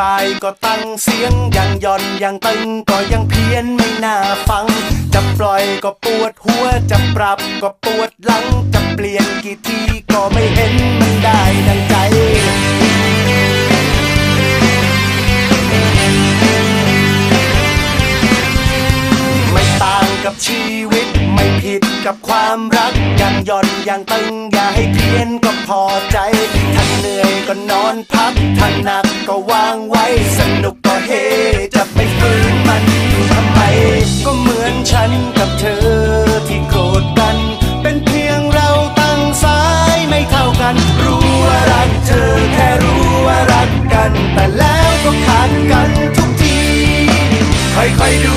บายก็ตั้งเสียงยังย่อนยังตึงก็ยังเพี้ยนไม่น่าฟัง จะปล่อยก็ปวดหัวจะปรับก็ปวดหลัง จะเปลี่ยนกี่ทีก็ไม่เห็นมันได้ดังใจไม่ต่างกับชีวิตไม่ผิดกับความรักยังย่อนยังตึงอย่าให้เพี้ยนก็พอใจถ้าเหนื่อย ก็นอนพักถ้าหนักก็วางไว้ สนุกก็เฮจะไปฝืนมันอยู่ทำไม ก็เหมือนฉันกับเธอที่โกรธกัน เป็นเพียงเราตั้งสายไม่เท่ากัน รู้ว่ารักเธอแค่รู้ว่ารักกัน แต่แล้วก็ขาดกันทุกที ค่อยๆดู